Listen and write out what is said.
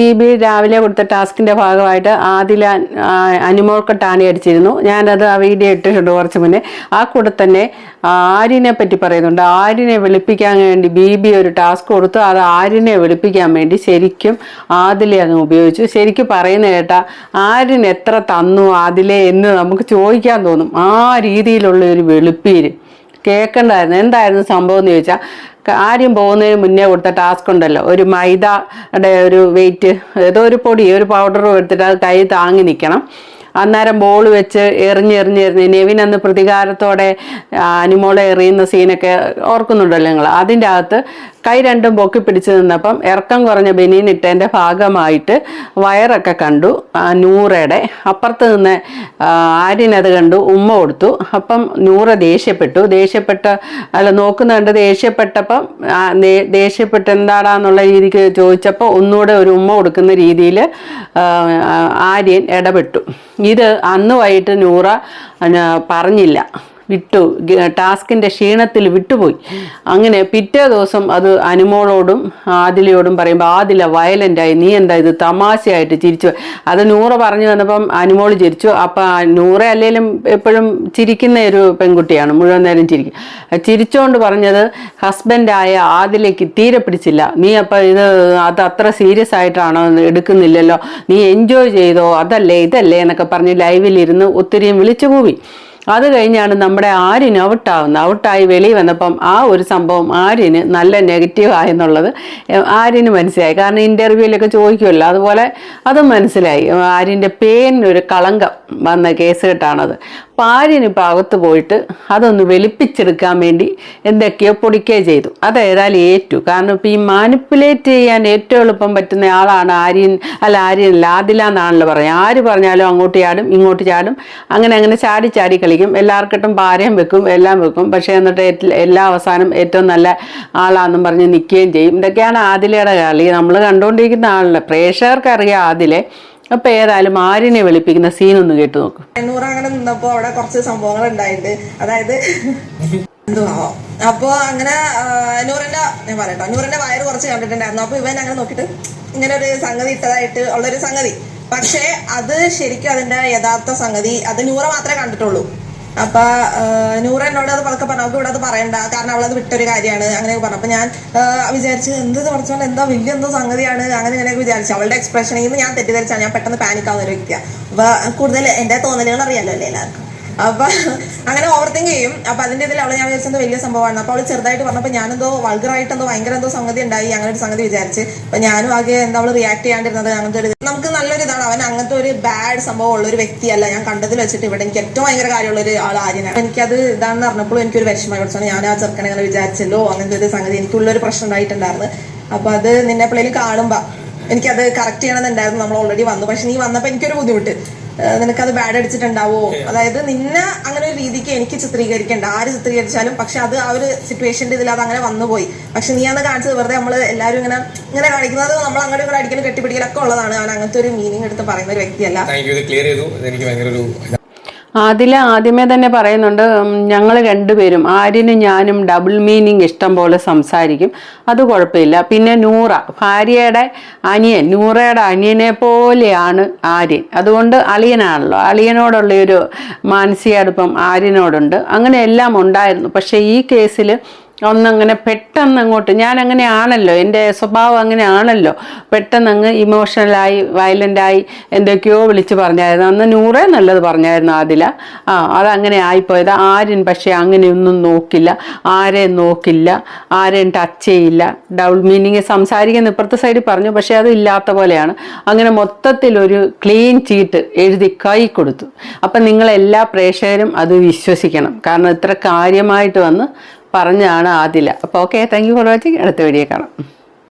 B B രാവിലെ കൊടുത്ത ടാസ്കിന്റെ ഭാഗമായിട്ട് ആദില അനുമോൾക്ക് ടാണി അടിച്ചിരുന്നു. ഞാനത് ആ വീഡിയോ ഇട്ടിട്ടുണ്ട് കുറച്ച് മുന്നേ. ആ കൂടെ തന്നെ ആര്യനെ പറ്റി പറയുന്നുണ്ട്. ആര്യനെ വെളുപ്പിക്കാൻ വേണ്ടി ബി ബി ഒരു ടാസ്ക് കൊടുത്തു. അത് ആര്യനെ വെളുപ്പിക്കാൻ വേണ്ടി ശരിക്കും ആദിലെ അങ്ങ് ഉപയോഗിച്ചു. ശരിക്കും പറയുന്ന കേട്ടാ ആര്യൻ എത്ര തന്നു ആദിലെ എന്ന് നമുക്ക് ചോദിക്കാൻ തോന്നും. ആ രീതിയിലുള്ള ഒരു വെളുപ്പീര്. കേൾക്കണ്ടായിരുന്നു എന്തായിരുന്നു സംഭവം എന്ന് ചോദിച്ചാൽ ആര്യം പോകുന്നതിന് മുന്നേ കൊടുത്ത ടാസ്ക് ഉണ്ടല്ലോ. ഒരു മൈദയുടെ ഒരു വെയിറ്റ് ഏതോ ഒരു പൊടി ഒരു പൗഡറും എടുത്തിട്ട് അത് കൈ താങ്ങി നിൽക്കണം അന്നേരം ബോൾ വെച്ച് എറിഞ്ഞ് എറിഞ്ഞ് നെവിൻ അന്ന് പ്രതികാരത്തോടെ അനുമോളെ എറിയുന്ന സീനൊക്കെ ഓർക്കുന്നുണ്ടല്ലോ നിങ്ങൾ. അതിന്റെ അകത്ത് കൈ രണ്ടും പൊക്കി പിടിച്ച് നിന്നപ്പം ഇറക്കം കുറഞ്ഞ ബനിയൻ ഇട്ടതിന്റെ ഭാഗമായിട്ട് വയറൊക്കെ കണ്ടു. നൂറയുടെ അപ്പുറത്ത് നിന്ന് ആര്യനത് കണ്ടു ഉമ്മ കൊടുത്തു. അപ്പം നൂറ ദേഷ്യപ്പെട്ടു. ദേഷ്യപ്പെട്ട അല്ല നോക്കുന്ന കണ്ട് ദേഷ്യപ്പെട്ടപ്പം ദേഷ്യപ്പെട്ട് എന്താടാന്നുള്ള രീതിക്ക് ചോദിച്ചപ്പോൾ ഒന്നുകൂടെ ഒരു ഉമ്മ കൊടുക്കുന്ന രീതിയിൽ ആര്യൻ ഇടപെട്ടു. ഇത് അന്ന് വൈകിട്ട് നൂറ പറഞ്ഞില്ല. വിട്ടു ടാസ്കിന്റെ ക്ഷീണത്തിൽ വിട്ടുപോയി. അങ്ങനെ പിറ്റേ ദിവസം അത് അനുമോളോടും ആദിലയോടും പറയുമ്പോൾ ആദില വയലന്റായി നീ എന്താ ഇത് തമാശയായിട്ട് ചിരിച്ചു അത് നൂറ പറഞ്ഞു വന്നപ്പം അനുമോൾ ചിരിച്ചു. അപ്പം നൂറ അല്ലെങ്കിലും എപ്പോഴും ചിരിക്കുന്ന ഒരു പെൺകുട്ടിയാണ് മുഴുവൻ നേരം ചിരിക്കും. ചിരിച്ചുകൊണ്ട് പറഞ്ഞത് ഹസ്ബൻഡായ ആദിലേക്ക് തീരെ പിടിച്ചില്ല. നീ അപ്പം ഇത് അത് അത്ര സീരിയസ് ആയിട്ടാണോ എടുക്കുന്നില്ലല്ലോ. നീ എൻജോയ് ചെയ്തോ? അതല്ലേ ഇതല്ലേ? എന്നൊക്കെ പറഞ്ഞ് ലൈവിലിരുന്ന് ഒത്തിരിയും വിളിച്ചു പോയി അത് കഴിഞ്ഞാണ് നമ്മുടെ ആര്യന് ഔട്ടാവുന്നത്. ഔട്ടായി വെളിയിൽ വന്നപ്പം ആ ഒരു സംഭവം ആര്യന് നല്ല നെഗറ്റീവ് ആയെന്നുള്ളത് ആര്യന് മനസ്സിലായി. കാരണം ഇന്റർവ്യൂവിലൊക്കെ ചോദിക്കുമല്ലോ അതുപോലെ അതും മനസ്സിലായി. ആര്യന്റെ പേരിനൊരു കളങ്കം വന്ന കേസ് കെട്ടാണത്. അപ്പം ആര്യന് ഇപ്പോൾ അകത്ത് പോയിട്ട് അതൊന്ന് വെളുപ്പിച്ചെടുക്കാൻ വേണ്ടി എന്തൊക്കെയോ പൊടിക്കുകയോ ചെയ്തു. അതേതായാലും ഏറ്റു. കാരണം ഇപ്പം ഈ മാനിപ്പുലേറ്റ് ചെയ്യാൻ ഏറ്റവും എളുപ്പം പറ്റുന്ന ആളാണ് ആര്യൻ അല്ല ആര്യൻ അല്ല ആദില എന്നാണല്ലോ പറയുക ആര് പറഞ്ഞാലും അങ്ങോട്ട് ചാടും ഇങ്ങോട്ട് ചാടും. അങ്ങനെ അങ്ങനെ ചാടി ചാടി കളിക്കും. എല്ലാവർക്കിട്ടും ഭാര്യം വെക്കും എല്ലാം വെക്കും. പക്ഷേ എന്നിട്ട് എല്ലാ അവസാനം ഏറ്റവും നല്ല ആളാണെന്നും പറഞ്ഞ് നിൽക്കുകയും ചെയ്യും. ഇതൊക്കെയാണ് ആദിലയുടെ കളി. നമ്മൾ കണ്ടുകൊണ്ടിരിക്കുന്ന ആളല്ല. പ്രേക്ഷകർക്കറിയാം ആദിലെ. അപ്പൊ ഏതായാലും ആര്യനെ വെളുപ്പിക്കുന്ന ഒന്ന് കേട്ടു നോക്കും. എണ്ണൂറ് അങ്ങനെ നിന്നപ്പോ അവിടെ കുറച്ച് സംഭവങ്ങൾ ഉണ്ടായിട്ടുണ്ട്. അതായത് എന്തുവാ അപ്പൊ അങ്ങനെ നൂറിന്റെ ഞാൻ പറയട്ടോ നൂറിന്റെ വയറ് കുറച്ച് കണ്ടിട്ടുണ്ടായിരുന്നു. അപ്പൊ ഇവൻ അങ്ങനെ നോക്കിയിട്ട് ഇങ്ങനെ ഒരു സംഗതി ഇട്ടതായിട്ട് ഉള്ളൊരു സംഗതി. പക്ഷേ അത് ശരിക്കും അതിന്റെ യഥാർത്ഥ സംഗതി അത് നൂറ മാത്രമേ കണ്ടിട്ടുള്ളൂ. അപ്പൊ നൂറ് എന്നോട് അത് പതുക്കെ പറഞ്ഞു. അവൾക്ക് ഇവിടെ അത് പറയണ്ട. കാരണം അവളത് വിട്ടൊരു കാര്യമാണ്. അങ്ങനെയൊക്കെ പറഞ്ഞു. അപ്പൊ ഞാൻ വിചാരിച്ചു എന്ത് പറഞ്ഞാൽ എന്താ വലിയ എന്തോ സംഗതിയാണ്. അങ്ങനെ ഇങ്ങനെയൊക്കെ വിചാരിച്ചു. അവളുടെ എക്സ്പ്രഷനിൽ നിന്ന് ഞാൻ തെറ്റിദ്ധരിച്ചാണ് ഞാൻ പെട്ടെന്ന് പാനിക് ആവുന്ന ഒരു വ്യക്തിയാണ് അപ്പൊ കൂടുതൽ എന്റെ തോന്നലുകൾ അറിയാലോ അല്ലേ എല്ലാവർക്കും? അപ്പൊ അങ്ങനെ ഓവർ തിങ്ക് ചെയ്യും. അപ്പൊ അതിന്റെ ഇതിൽ അവളെ ഞാൻ വിചാരിച്ചത് വലിയ സംഭവമാണ്. അപ്പൊ അവൾ ചെറുതായിട്ട് പറഞ്ഞപ്പോ ഞാനെന്തോ വൾഗറായിട്ട് എന്തോ ഭയങ്കര എന്തോ സംഗതി ഉണ്ടായി. അങ്ങനെ ഒരു സംഗതി വിചാരിച്ച്. അപ്പൊ ഞാനും ആകെ എന്താ അവൾ റിയാക്ട് ചെയ്യാണ്ടിരുന്നത് അങ്ങനത്തെ ഒരു നമുക്ക് ഇതാണ് അവൻ അങ്ങനത്തെ ഒരു ബാഡ് സംഭവം ഉള്ള ഒരു വ്യക്തിയല്ല. ഞാൻ കണ്ടതിൽ വെച്ചിട്ട് ഇവിടെ എനിക്ക് ഏറ്റവും ഭയങ്കര കാര്യമുള്ള ഒരു ആൾ ആര്യനാണ്. എനിക്കത് ഇതാണെന്ന് പറഞ്ഞപ്പോഴും എനിക്കൊരു വിഷമമായി കുറച്ചാണ് ഞാൻ ആ ചെറുക്കനെ അങ്ങനെ വിചാരിച്ചല്ലോ അങ്ങനത്തെ ഒരു സംഗതി എനിക്കുള്ളൊരു പ്രശ്നം ഉണ്ടായിട്ടുണ്ടായിരുന്നു. അപ്പൊ അത് നിന്നെ പിള്ളേർ കാണുമ്പോ എനിക്കത് കറക്റ്റ് ചെയ്യണമെന്നുണ്ടായിരുന്നു. നമ്മൾ ഓൾറെഡി വന്നു. പക്ഷെ നീ വന്നപ്പോ എനിക്കൊരു ബുദ്ധിമുട്ട്. നിനക്കത് ബാഡ് അടിച്ചിട്ടുണ്ടാവോ? അതായത് നിന്നെ അങ്ങനെ ഒരു എനിക്ക് ചിത്രീകരിക്കേണ്ട. ആര് ചിത്രീകരിച്ചാലും പക്ഷെ അത് ആ ഒരു സിറ്റുവേഷന്റെ ഇതിൽ അത് അങ്ങനെ വന്നുപോയി. പക്ഷെ നീ അന്ന് കാണിച്ചത് വെറുതെ നമ്മൾ എല്ലാവരും ഇങ്ങനെ ഇങ്ങനെ കാണിക്കുന്നത് നമ്മൾ അങ്ങോട്ടും ഇങ്ങോട്ട് അടിക്കലും കെട്ടിപ്പിടിക്കലൊക്കെ ഉള്ളതാണ്. അവൻ അങ്ങനത്തെ ഒരു മീനിങ് എടുത്ത് പറയുന്ന ഒരു വ്യക്തിയല്ല. ക്ലിയർ ചെയ്തു. എനിക്ക് ഒരു അതിൽ ആദ്യമേ തന്നെ പറയുന്നുണ്ട് ഞങ്ങൾ രണ്ടുപേരും ആര്യനും ഞാനും ഡബിൾ മീനിങ് ഇഷ്ടം പോലെ സംസാരിക്കും. അത് കുഴപ്പമില്ല. പിന്നെ നൂറ ഭാര്യയുടെ അനിയൻ നൂറയുടെ അനിയനെ പോലെയാണ് ആര്യൻ. അതുകൊണ്ട് അളിയനാണല്ലോ. അളിയനോടുള്ള ഒരു മാനസിക അടുപ്പം ആര്യനോടുണ്ട്. അങ്ങനെ എല്ലാം ഉണ്ടായിരുന്നു. പക്ഷേ ഈ കേസിൽ ഒന്നങ്ങനെ പെട്ടെന്ന് അങ്ങോട്ട് ഞാൻ അങ്ങനെയാണല്ലോ എന്റെ സ്വഭാവം അങ്ങനെ ആണല്ലോ. പെട്ടെന്ന് അങ്ങ് ഇമോഷണലായി വയലന്റായി എന്തൊക്കെയോ വിളിച്ച് പറഞ്ഞായിരുന്നു. അന്ന് നൂറേ നല്ലത് പറഞ്ഞായിരുന്നു അതില ആ അതങ്ങനെ ആയിപ്പോയത്. ആരും പക്ഷേ അങ്ങനെയൊന്നും നോക്കില്ല. ആരെയും നോക്കില്ല. ആരെയും ടച്ച് ചെയ്യില്ല. ഡബിൾ മീനിങ് സംസാരിക്കുന്ന ഇപ്പുറത്തെ സൈഡിൽ പറഞ്ഞു പക്ഷേ അത് ഇല്ലാത്ത പോലെയാണ്. അങ്ങനെ മൊത്തത്തിലൊരു ക്ലീൻ ചീട്ട് എഴുതി കൈ കൊടുത്തു. അപ്പം നിങ്ങളെല്ലാ പ്രേക്ഷകരും അത് വിശ്വസിക്കണം. കാരണം ഇത്ര കാര്യമായിട്ട് വന്ന് പറഞ്ഞാണ് ആദില. അപ്പോൾ okay thank you for watching അടുത്ത വീഡിയോ കാണാം.